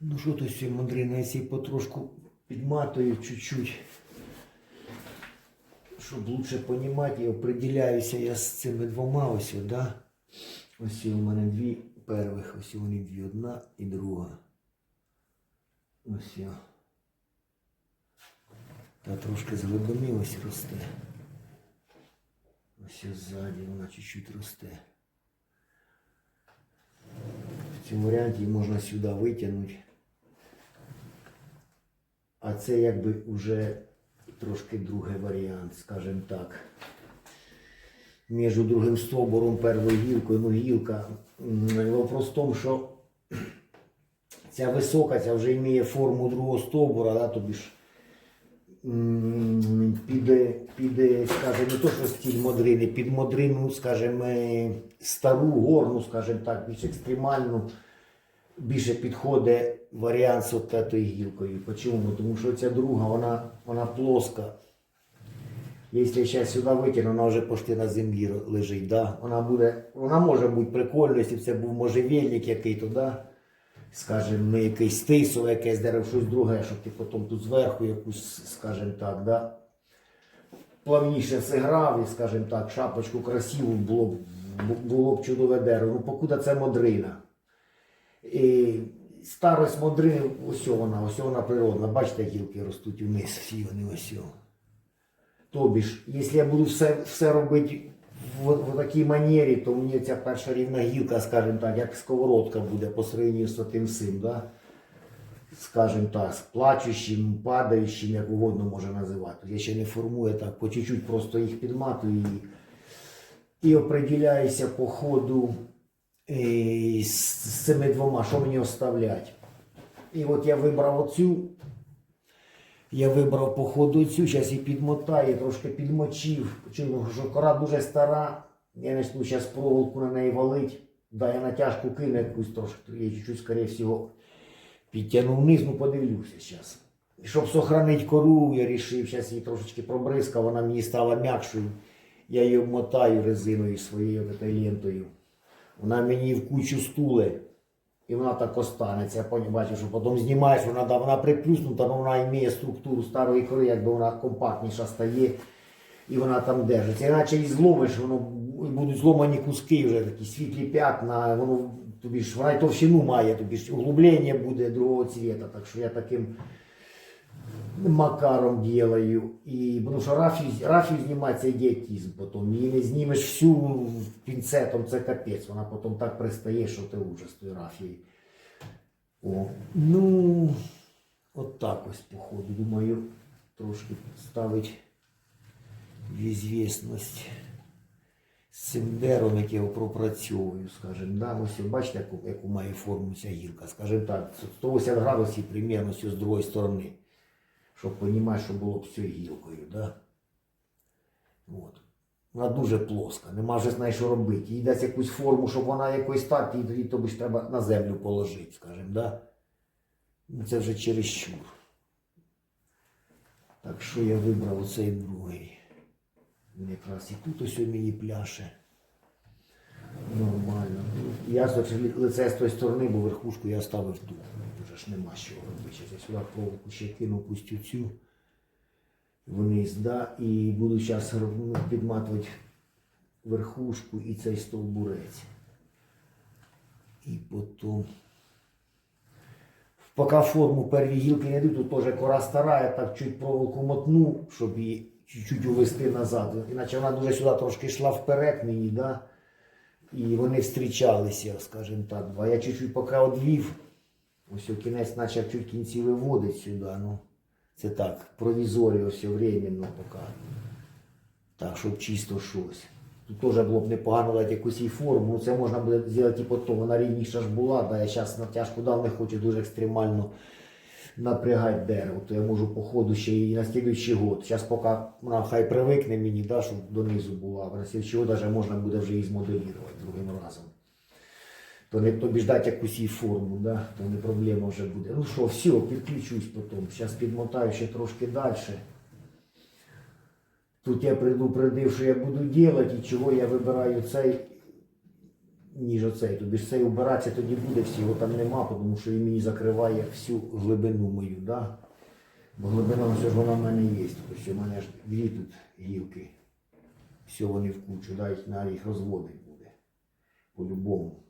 Ну що тут все мандрина, я потрошку підматую чуть-чуть. Щоб лучше понімати, я определяюся я з цими двома ось, да? Ось у мене дві первих, ось вони дві, одна і друга. Ось. Та трошки росте. Ось ось ззаді вона чуть-чуть росте. В цьому варіанті можна сюди витягнути. А це якби вже трошки другий варіант, скажімо так. Між другим стовбуром, первою гілкою, ну гілка. Вопрос в тому, що ця висока, ця вже має форму другого стовбура, да, тобі ж м, під, під, скажімо, не то, що стіль модрини, під модрину, скажімо, стару, горну, скажімо так, більш екстремальну, більше підходить варіант з от гілкою. Чому? Тому що ця друга, вона, вона плоска. Якщо я зараз сюди витягну, вона вже почти на землі лежить. Да? Вона, буде, вона може бути прикольною, якщо це був можжевельник який то, да? скажімо, не якийсь тисо, якесь дерево, щось друге, щоб ти потім тут зверху якусь, скажімо так, да? плавніше зіграв і, скажімо так, шапочку красиву було б, було б чудове дерево. Ну, покуда це модрина. І старость модрини, ось вона, ось вона природна. Бачите, гілки ростуть вниз, всі вони ось. Тобі ж, якщо я буду все, все робити в, в такій манері, то мені ця перша рівна гілка, скажімо так, як сковородка буде по сравненню з тим всім, да? скажімо так, з плачущим, падаючим, як угодно може називати. Я ще не формую так, по чуть-чуть просто їх підматую і, і определяюся по ходу е, з, з цими двома, що мені оставлять. І от я вибрав оцю. Я вибрав по ходу цю, зараз її підмотаю, трошки підмочив. Чому що кора дуже стара. Я почну зараз проволоку на неї валить. Да, я натяжку кину якусь трошки, я чуть-чуть, скоріше всього, підтягну вниз, ну подивлюся зараз. Щоб сохранити кору, я вирішив, зараз її трошечки пробризкав, вона мені стала м'якшою. Я її обмотаю резиною своєю лентою. Вона мені в кучу стуле. І вона так останеться. Я бачу, що потім знімаєш, вона, да, вона приплюснута, але вона має структуру старої кори, якби вона компактніша стає. І вона там держиться. Іначе її зломиш, воно будуть зломані куски, вже такі світлі п'ятна, воно тобі ж вона й товщину має, тобі ж углублення буде другого цвіта. Так що я таким макаром делаю. І, тому що рафію, рафію знімати це ідіотизм потім. Її не знімеш всю пінцетом, це капець. Вона потім так пристає, що ти ужас тої рафії. О. Ну, от так ось походу. Думаю, трошки ставить в ізвісність з цим деревом, яке я пропрацьовую, скажімо, да, ось бачите, яку, яку має форму ця гілка, скажімо так, 180 градусів примерно з другої сторони, щоб розуміти, що було б цією гілкою, да? От. Вона дуже плоска, нема вже з нею що робити. Їй дасть якусь форму, щоб вона якось так, і тоді тобі ж треба на землю положити, скажімо, да? Ну, це вже чересчур. Так що я вибрав оцей другий. Він якраз і тут ось у мені пляше. Нормально. Ну, Ясно, що лице з тої сторони, бо верхушку я ставив тут. Вже ж нема що робити. Я сюди проволоку ще кину пустю цю вниз, да, і буду зараз підматувати верхушку і цей стовбурець. І потім. Поки форму перві гілки не йдуть, тут теж кора стара, я так чуть проволоку мотну, щоб її чуть-чуть увести назад. Іначе вона дуже сюди трошки йшла вперед мені, да? І вони зустрічалися, скажімо так. А я чуть-чуть поки одвів, ось кінець почав чуть кінці виводить сюди. Ну, це так, провізорію все временно поки. Так, щоб чисто щось. Тут теж було б непогано дати якусь їй форму. Ну, це можна буде зробити типу то, вона рівніша ж була, да, я зараз натяжку дав, не хочу дуже екстремально напрягати дерево, то я можу по ходу ще і на слідуючий год. Зараз поки вона хай привикне мені, да, щоб донизу була, на слідуючий год даже можна буде вже її змоделірувати другим разом. То не тобі ждати якусь її форму, да, то не проблема вже буде. Ну що, все, підключусь потім. Зараз підмотаю ще трошки далі. Тут я предупредив, що я буду робити і чого я вибираю цей ніж оцей. Тобі ж цей убиратися тоді буде, всього там нема, тому що він мені закриває всю глибину мою. Да? Бо глибина все ж вона в мене є. Ось у мене ж дві тут гілки. Все вони в кучу, да, їх, на їх розводить буде. По-любому.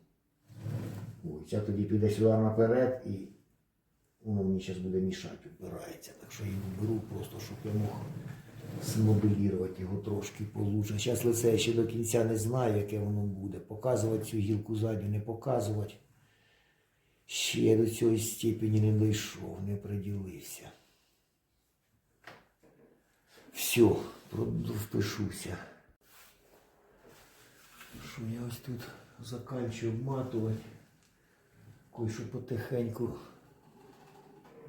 Ось, я тоді піде сюди наперед і воно мені зараз буде мішати, впирається. Так що я його беру просто, щоб я мог змоделірувати його трошки получше. Зараз лице я ще до кінця не знаю, яке воно буде. Показувати цю гілку задню, не показувати. Ще до цієї степені не дійшов, не приділився. Все, впишуся. Що я ось тут заканчую обматувати. Кое-що потихеньку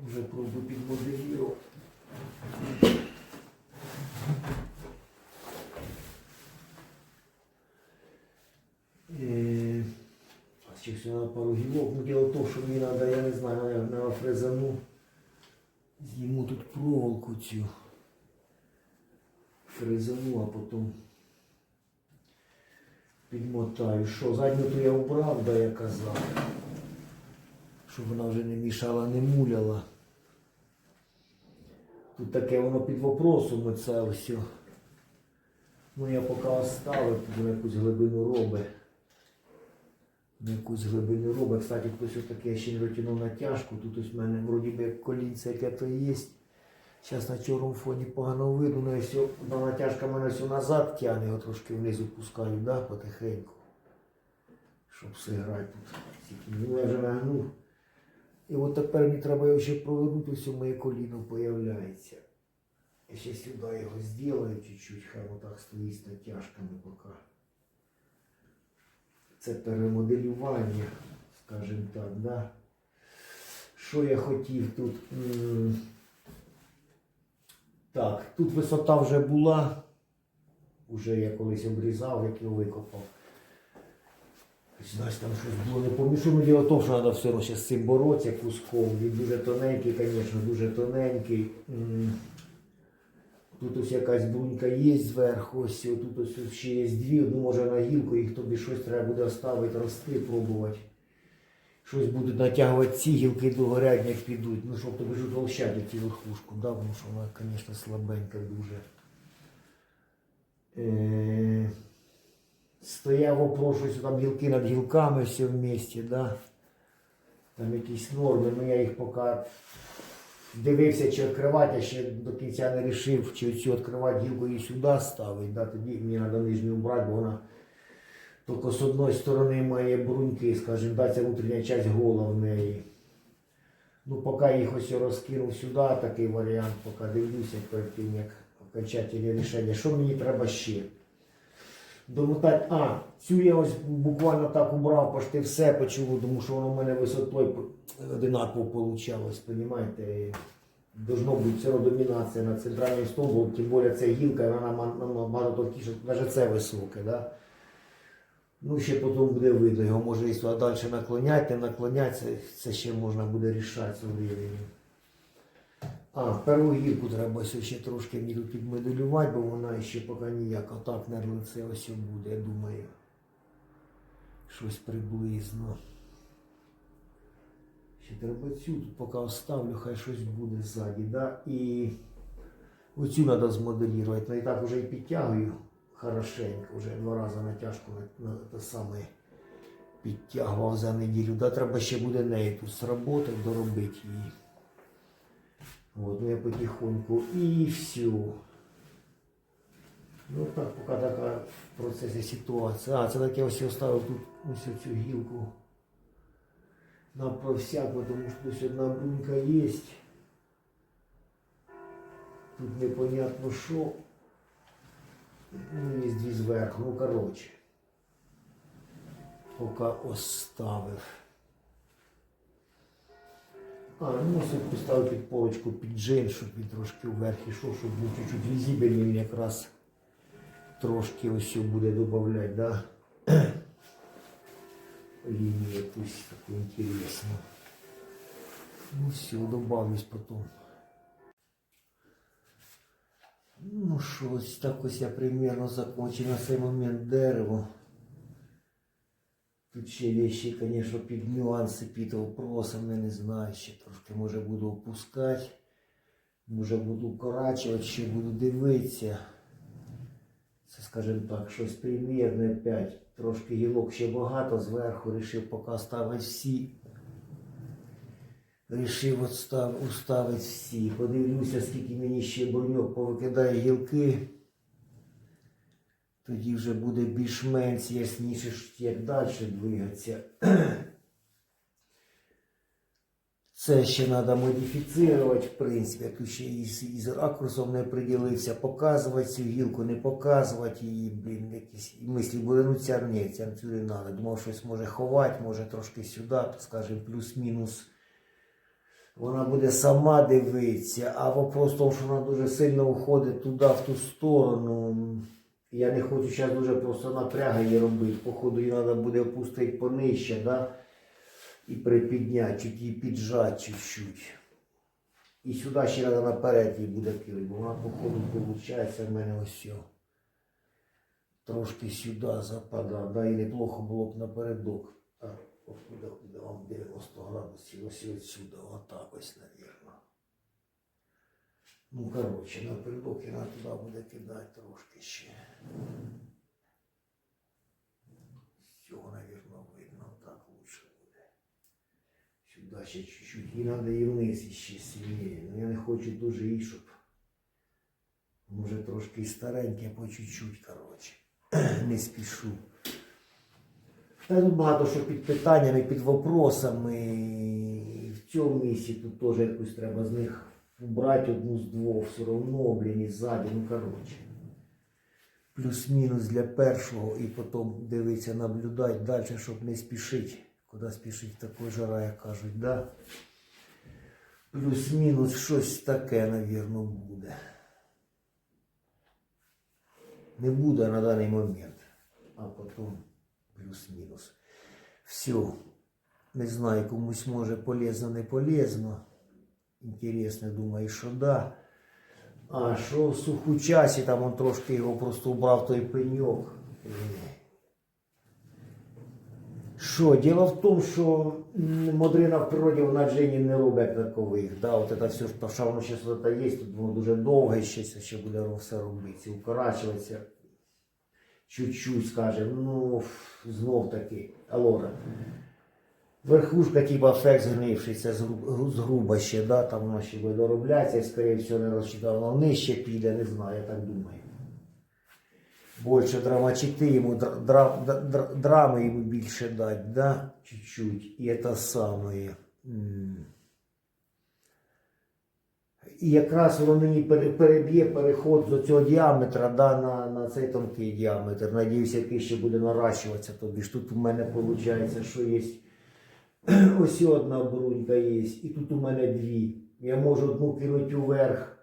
вже пробую підмоделірувати. Е, все на пару гілок. Діло в тому, що мені треба, я не знаю, я на фрезану зніму тут проволоку цю. Фрезану, а потім підмотаю. Що, задню то я убрав, да я казав. Щоб вона вже не мішала, не муляла. Тут таке воно під вопросом оце ось. Ну я поки оставив, тут якусь глибину робить. На якусь глибину робить. Кстати, хтось ось таке ще не витягнув натяжку. Тут ось в мене вроді би як колінце яке то є. Зараз на чорному фоні погано видно, але все, одна натяжка мене все назад тягне, його трошки вниз опускаю, да, потихеньку. Щоб все грати тут. Ну я вже нагнув. І от тепер мені треба його ще провернути, все моє коліно появляється. Я ще сюди його зроблю чуть-чуть, хай отак стоїть з натяжками поки. Це перемоделювання, скажімо так, да? Що я хотів тут? Так, тут висота вже була. Уже я колись обрізав, як його викопав. Знаєш, там щось було не помішу. Діло в тому, що треба все одно з цим боротися куском. Він дуже тоненький, звісно, дуже тоненький. Тут ось якась брунька є зверху, ось тут ось ще є дві, одну може на гілку, їх тобі щось треба буде оставити, рости, пробувати. Щось будуть натягувати ці гілки догорять, як підуть. Ну, щоб тобі ж утолщати цю верхушку, да? тому що вона, звісно, слабенька дуже. Е, Стояв що там гілки над гілками все вместе, да? Там якісь норми, ну я їх поки дивився, чи відкривати, я ще до кінця не вирішив, чи цю відкривати гілку і сюди ставити. Да? Тоді мені треба нижню убрати, бо вона тільки з одної сторони має бруньки, скажімо, да, ця внутрішня частина гола в неї. Ну, поки їх ось розкинув сюди, такий варіант, поки дивлюся як окончательне рішення. Що мені треба ще? Домотати, а, цю я ось буквально так убрав, почти все почало, тому що воно в мене висотою одинаково получалось, розумієте? Должно бути все домінація на центральний стовбур, тим більше це гілка, вона ма- набагато товстіша, навіть це високе, да? Ну, ще потім буде видно, його може і далі наклоняти, не наклоняти, це, це ще можна буде рішати з временем. А, перву гілку треба ще трошки підмоделювати, бо вона ще поки ніяк. Отак на лице ось буде, я думаю. Щось приблизно. Ще треба цю тут поки оставлю, хай щось буде ззаді. Да? І оцю треба змоделювати. Ну і так вже і підтягую хорошенько, вже два рази натяжку на, на те саме підтягував за неділю. Да, треба ще буде неї тут сработати, доробити її. Вот, ну я потихоньку и все. Ну так, поки така в процесі ситуація. А, це так я ось оставив тут ось цю гілку. На про всяк, тому що ось одна брунька є. Тут непонятно що. Ну, є дві зверху, ну коротше. Поки оставив. А, ну ось поставив полочку під джин, щоб він трошки вверх ішов, щоб був чуть-чуть візибельний, він якраз трошки ось буде додавати, да? Лінію якусь таку інтересну. Ну все, добавлюсь потом. Ну що, ось так ось я примерно закончив на цей момент дерево. Тут ще вещи, конечно, під нюанси, під вопросами, не знаю, ще трошки може буду опускати, може буду укорачувати, ще буду дивитися. Це, скажімо так, щось примірне опять. Трошки гілок ще багато, зверху рішив поки ставити всі. Рішив уставити всі. Подивлюся, скільки мені ще броньок повикидає гілки. Тоді вже буде більш-менш ясніше, як далі двигатися. Це ще треба модифіцирувати, в принципі, я тут ще із, із ракурсом не приділився, показувати цю гілку, не показувати її, блін, якісь мислі були, ну ця ні, ця не треба. Думав, щось може ховати, може трошки сюди, скажімо, плюс-мінус. Вона буде сама дивитися, а вопрос в тому, що вона дуже сильно уходить туди, в ту сторону. Я не хочу зараз дуже просто напряга її робити. Походу, її треба буде опустити понижче, да? і припідняти, чуть її піджати чуть-чуть. І сюди ще треба наперед її буде кидати, бо вона, походу, виходить в мене ось все. Трошки сюди западає, да, і неплохо було б напередок. Так, вам 90 градусів, ось отсюда, отак ось, навірно. Ну, коротше, напередок і на туди буде кидати трошки ще. З цього, навірно, видно, так лучше буде. Сюди ще чуть-чуть. І треба і вниз ще сильніше. Ну, я не хочу дуже і щоб. Може трошки стареньке, по чуть-чуть, коротше. Не спішу. Та тут багато що під питаннями, під вопросами. І В цьому місці тут теж якусь треба з них убрати одну з двох, все одно, блін, і ззаді, ну коротше. Плюс-мінус для першого і потім дивитися, наблюдати далі, щоб не спішити. Куди спішить такої жара, як кажуть, да? Плюс-мінус щось таке, навірно, буде. Не буде на даний момент, а потім плюс-мінус. Все. Не знаю, комусь може полезно, не полезно. Інтересно, думаю, що да. А що в суху часі, там он трошки його просто убрав той пеньок. Що, діло в тому, що модрина в природі вона Джині не робить такових. Да, от це все, що воно ще є, тут воно дуже довге, ще, ще буде все робитися, укорачуватися. Чуть-чуть, скажем, ну, знов таки, Алора. Верхушка, типа ефект згнивший, це згру- згруба ще, да, там воно ще буде доробляться, і, скоріше всього, не розчитано, воно нижче піде, не знаю, я так думаю. Більше драмачити йому, дра, дра, дра- драми йому більше дать, да, чуть-чуть, і це саме. І якраз воно мені переб'є переход з цього діаметра да, на, на цей тонкий діаметр. Надіюся, який ще буде наращуватися. Тобі ж тут у мене виходить, що є ось одна брунька є, і тут у мене дві. Я можу одну кинути вверх,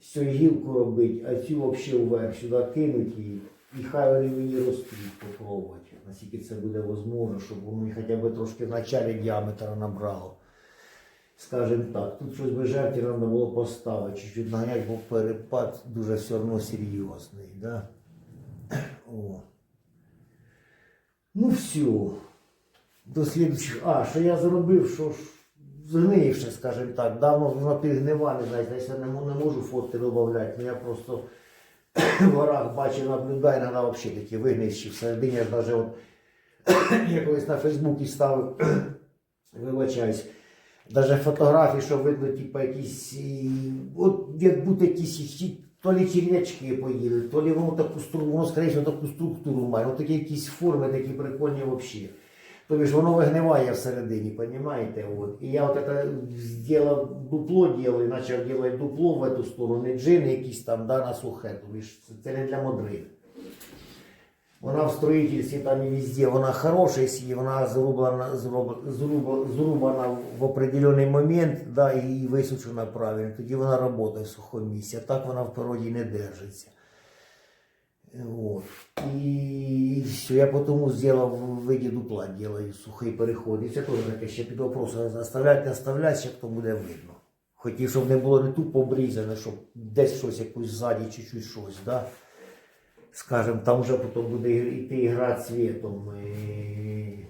з гілку робити, а цю взагалі вверх сюди кинути її. І хай вони мені ростуть, попробувати. Наскільки це буде можливо, щоб воно хоча б трошки в началі діаметра набрало. Скажем так, тут щось би жертві треба було поставити, чуть-чуть наганяти, бо перепад дуже все одно серйозний. Да? О. Ну все. До слідучих. А, що я зробив, що згнивши, скажімо так, давно воно підгниване, знаєте, я не, не можу фотки додати, ну я просто в горах бачив, наблюдаю, треба взагалі такі вигнивші. Всередині я навіть от, я колись на Фейсбуці ставив, вибачаюсь, навіть фотографії, що видно, типу, якісь, от як будто якісь то лі черв'ячки поїли, то лі воно таку воно скоріше таку структуру має, воно такі якісь форми, такі прикольні взагалі. Тобто ж воно вигниває всередині, понимаете? Вот. І я от это зробив дупло делаю, почав робити дупло в эту сторону, не джин якийсь там, да, на сухе. Тобто це, не для модрин. Вона в строїтельстві там і везде, вона хороша, якщо вона зрублена, зруб- зруб- зрубана в определений момент, да, і висушена правильно, тоді вона працює в сухому місці, а так вона в природі не держиться. Вот. І все, я потому сделал в виде дупла, делаю сухий переход. І це теж таке ще під вопросом заставлять, не оставлять, ще то буде видно. Хотів, щоб не було не тупо обрізане, щоб десь щось якусь ззаді, чуть-чуть щось, да? скажем, там вже потім буде йти ігра цвітом е,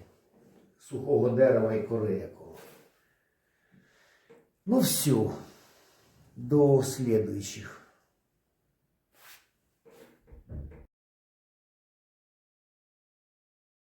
сухого дерева і кори якого. Ну все. До слідуючих.